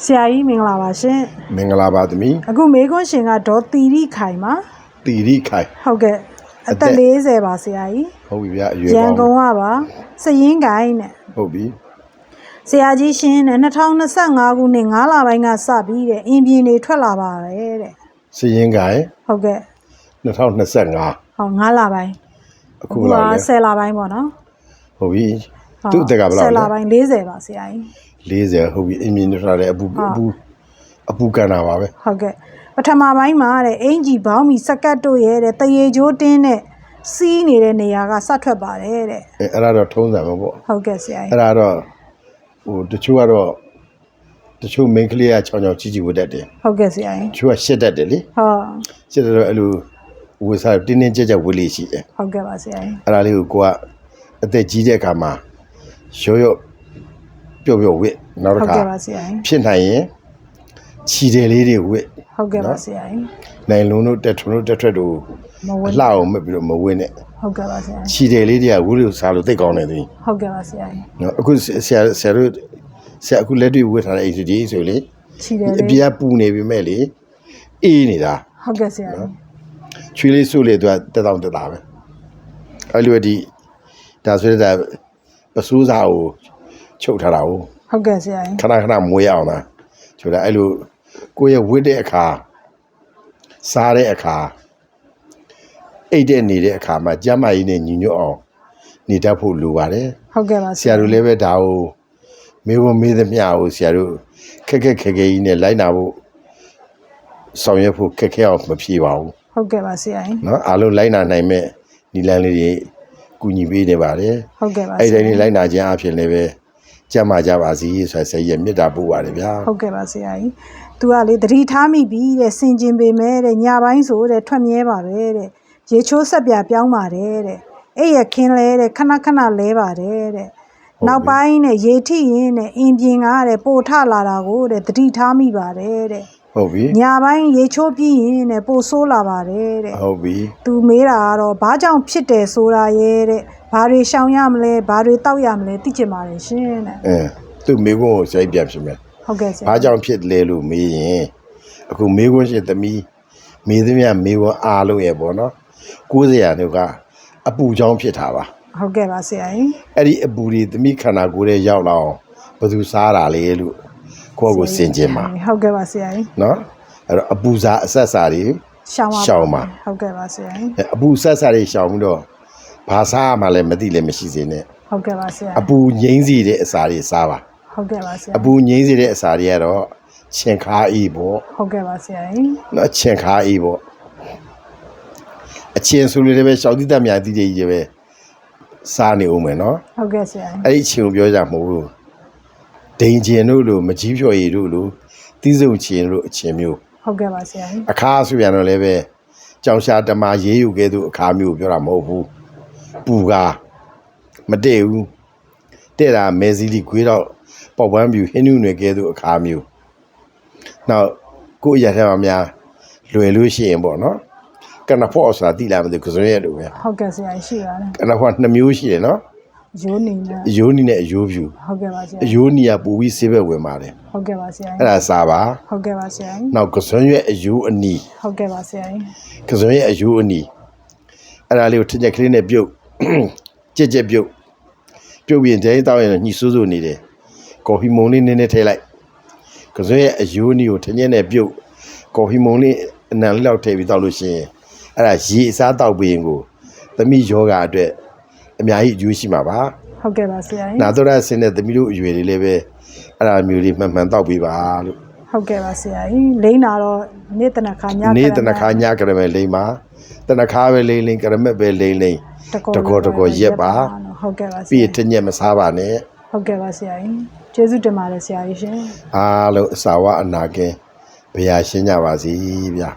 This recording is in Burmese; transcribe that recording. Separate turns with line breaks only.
ဆရာကြီးမင်္ဂလာပါရှင်
မင်္ဂလာပါသမီး
အခုမေခွန်းရှင်ကဒေါ်တီရီခိုင်ပါ
တီရီခိုင်
ဟုတ်ကဲ့အ
အ
သ
သက်
က်40ပါဆရာကြီး
ဟုတ်ပြီဗျာအရွယ်
ရန်
ကော
ကုန်
င်း
ကပါစရင်ကိုင်းနဲ့
ဟုတ်ပြီ
ဆရာကြီးရှင်နဲ့2025ခုနှစ်9လပိုင်းကစပြီးတဲ့အင်ပြင်းတွေထွက်လာပါတယ်တဲ့
စရင်ကိုင်
ဟုတ်ကဲ့
2025
ဟော9လပိုင်း
အခုလာလဲ
10လပိုင်းပေါ့နော်
ဟုတ်ပြီ
ဟုတ်
သူ့အသက်ကဘယ်
10လ
လောက်လဲ
ပိုင်း40ပါဆရာကြီး
40ဟုတ်ပြီအင်းမြင်ထွက်တယ်အပူ
ဟုတ်
အပူအပူကန်တာပါပဲ
ဟုတ်ကဲ့ပထမပိုင်းမှာတဲ့အင်ဂျီဘောင်းမီစကတ်တို့ရဲ့တဲ့တရေချိုးတင်းနဲ့စီးနေတဲ့နေရာကစထွက်ပါတယ်တဲ့
အဲအဲ့ဒါတော့ထုံးစံပဲပေါ့
ဟုတ်ကဲ့ဆရာကြီး
အဲ့ဒါတော့ဟိုတချို့ကတော့တချို့ main ကလေးကချောင်းချောင်းကြီးကြီးဝတ်တတ်တယ်
ဟုတ်ကဲ့ဆရာကြီး
တချို့ကရှစ်တတ်တယ်လေ
ဟုတ်
ရှစ်တတ်တော့အဲ့လိုဝတ်စားတင်းတင်းကြပ်ကြပ်ဝတ်လို့ရှိတယ်
ဟုတ်ကဲ့ပါဆရာကြီး
အဲ့ဒါလေးကိုကိုကအသက်ကြီးတဲ့အခါမှာ ရောရော့ပျော့ပျော့ဝတ်နောက်
ဟု
တစ်
တ်
ခါ
ကဲ့ပါဆရာကြီး
ဖြစ်နိုင်ရင်ခြီတယ်လေးတွေဝစ်
ဟုတ်ကဲ့ပါဆရာကြီး
နိုင်လုံးတို့တက်ထွန်းတို့တက်ထွက်တို့
မဝ
အ
တ်
လှအောင်မပြီးတော့မဝင်းနဲ့
ဟုတ်ကဲ့ပါဆရာကြီး
ခြီတယ်လေးတွေကဝိလို့စားလို့သိကောင်းတယ်သူ
ဟုတ်ကဲ့ပါဆရာကြီး
နော်အခုဆရာဆရာတို့ဆရာအခုလက်တွေ့ဝတ်ထားတဲ့အိတ်ဒီဆိုလေ
ခြီတယ်
အ
လေ
ပြားပူနေပြီမဲ့လေအေးနေတာ
ဟုတ်ကဲ့ဆရာကြီး
ချွေးလေးဆုလေးသူကတက်တောင့်တက်တာပဲအဲ့လိုဒီဒါဆိုရတဲ့ ပစိုးစားကိုချုပ်ထားတာ哦
ဟုတ်ကဲ့ဆရာကြီး
ခဏခဏမွေးရအောင်လားချုပ်တာအဲ့လိုကိုယ့်ရဲ့ဝစ်တဲ့အခါစားတဲ့အခါအိတ်တဲ့နေတဲ့အခါမှာကျမကြီးနဲ့ညီညွတ်အောင်နေတတ်ဖို့လိုပါတယ်
ဟုတ်ကဲ့ပါ
ဆဆရာရာတို့လည်းပဲဒါကိုမေဝန်မေးသမျှကိုဆရာတို့ခက်ခက်ခဲခဲကြီးနဲ့လိုက်နာဖို့ဆောင်ရွက်ဖို့ခက်ခဲအောင်မဖြေပါဘူး
ဟုတ်ကဲ့ပါဆရာကြီး
နော်အားလုံးလိုက်နာနိုင်မဲ့နီလန်းလေးတွေ ကူညီပေးနေပါတယ်
ဟုတ်ကဲ့ပါ
အဲ့
ဆ
ဒီ
ရာ
တိုင်း
ကြီး
လေးလိုက်နာခြင်းအဖြစ်လည်းပဲကြမ်းမာကြပါစီဆိုဆရာကြီးရဲ့မေတ္တာပို့ပါတယ်ဗျာ
ဟုတ်ကဲ့ပါဆရာကြီးသူကလေသတိထားမိပြီတဲ့စင်ကျင်ပေမဲ့တဲ့ညပိုင်းဆိုတဲ့ထွက်မြဲပါပဲတဲ့ရေချိုးဆက်ပြပြောင်းပါတယ်တဲ့အဲ့ရခင်းလဲတဲ့ခဏခဏလဲပါတယ်တဲ့နောက်ပိုင်းနဲ့ရေထိရင်နဲ့အင်ပြင်ကားတဲ့ပို့ထလာတာကိုတဲ့သတိထားမိပါတယ်တဲ့
ဟုတ်ပြီ
ညပိုင်းရေချိုးပြီးရင်တဲ့ပိုဆိုးလာပါတယ်တဲ့
ဟုတ်ပြီ
သူမေးတာကတော့ဘာကြောင့်ဖြစ်တယ်ဆိုတာရဲ့တဲ့ဘာတွေရှောင်ရမလဲဘာတွေတောက်ရမလဲသိချင်ပါတယ်ရှင်တဲ့
အဲသူမိကုန်းကိုစိုက်ပြန်ဖြစ်မယ်
ဟုတ်ကဲ့ဆရာ
ဘာကြောင့်ဖြစ်လဲလို့မေးရင်အခုမိကုန်းရှိသမီးမေးသမျှမေးဝအားလုံးရဲ့ပေါ့နော်90ရာတို့ကအပူချောင်းဖြစ်တာပါ
ဟုတ်ကဲ့ပါဆရာကြီး
အဲ့ဒီအပူတွေသမီးခန္ဓာကိုယ်ရဲ့ရောက်လာအောင်ဘယ်သူစားတာလဲလို့ ကိုယ့်ကိုစင်ကျင်ပါ
ဟုတ်ကဲ့ပါဆရာကြီး
နော်အဲ့တော့အပူစားအဆက်စားတွေ
ရှောင်ပါ
ရှောင်ပါ
ဟုတ်ကဲ့ပါဆရာကြီး
အပူဆက်စားတွေရှောင်ပြီးတော့ဘာစားမှလည်းမသိလည်းမရှိစေနဲ့
ဟုတ်ကဲ့ပါဆရာ
အပူငိမ့်စီတဲ့အစာတွေစားပါ
ဟုတ်ကဲ့ပါဆရာ
အပူငိမ့်စီတဲ့အစာတွေကတော့ချင်ခါအေးပေါ့
ဟုတ်ကဲ့ပါဆရာကြီး
နော်ချင်ခါအေးပေါ့အချင်းဆိုလို့လည်းပဲရှောက်တိတတ်များတိတိကြီးပဲစားနေဦးမယ်နော်
ဟုတ်ကဲ့ဆရာကြီး
အဲ့ဒီအချင်းကိုပြောကြမဟုတ်ဘူး ဒိန်ကျင်တို့လိုမကြီးဖြော်ရည်တို့လိုတီးစုံချင်တို့အချင်းမျိုး
ဟုတ်ကဲ့ပါဆရာကြီး
အခါဆိုပြန်တော့လည်းပဲကြောင်ရှာတမရေးယူခဲ့သူအခါမျိုးကိုပြောတာမဟုတ်ဘူးပူကားမတည့်ဘူးတဲ့တာမဲစီလီခွေးတော့ပေါက်ပန်းပြူဟင်းနုနယ်ခဲ့သူအခါမျိုးနောက်ကိုယ့်အရာထဲမှာများလွယ်လို့ရှိရင်ပေါ့နော်ကနဖော့ဆိုတာတိလာမသိဘူးကစွန်ရဲ့လိုပဲ
ဟုတ်ကဲ့ဆရာကြီးရှိပါတယ်
ကနဖော့နှစ်မျိုးရှိတယ်နော်
ရိုးနေနဲ့
အယိုးနီနဲ့အယိုးဖြူ
ဟုတ်ကဲ့ပါဆရာ
အယိုးနီကပူပြီးဆေးဘက်ဝင်ပါတယ်
ဟုတ်ကဲ့ပါဆရာ
အဲ့ဒါစားပါ
ဟုတ်ကဲ့ပါဆရာကြီး
နောက်ကစွန်ရဲ့အယိုးအနီး
ဟုတ်ကဲ့ပါဆရာကြီး
ကစွန်ရဲ့အယိုးအနီအဲ့ဒါလေးကိုထင်ချက်ကလေးနဲ့ပြုတ်ကြက်ကြက်ပြုတ်ပြုတ်ပြီးရင်ဒဲတောင်းရင်ညှိစိုးစိုးနေတယ်ကော်ဖီမုံလေးနည်းနည်းထည့်လိုက်ကစွန်ရဲ့အယိုးအနီကိုထင်ချက်နဲ့ပြုတ်ကော်ဖီမုံလေးအနံလေးလောက်ထည့်ပြီးတောက်လို့ရှိရင်အဲ့ဒါရေအစားတောက်ပြီးရင်ကိုသမီးယောဂအတွက် အများကြီးအကျိုးရှိမှာပါ
ဟုတ်ကဲ့ပါဆရာကြီး
နာတော်ရဆင်းတဲ့သမီးတို့အရွယ်တွေလည်းပဲအဲ့ဒါမျိုးလေးမှန်မှန်တောက်ပြီးပါလို့
ဟုတ်ကဲ့ပါဆရာကြီးလိမ့်တာတော့နေ့တနခါည
နေတနခါညကရမဲလိမ့်ပါတနခါပဲလိမ့်လိမ့်ကရမက်ပဲလိမ့်လိမ့်တကောတကောရက်ပါ
ဟုတ်ကဲ့ပါဆ
ပြီး
ရာ
ရင်တညက်မစားပါနဲ့
ဟုတ်ကဲ့ပါဆရာကြီးကျေးဇူးတင်ပါတယ်ဆရာကြီးရှင်
အားလုံးအစာဝအနာကင်းဘုရားရှင်းကြပါစီဗျာ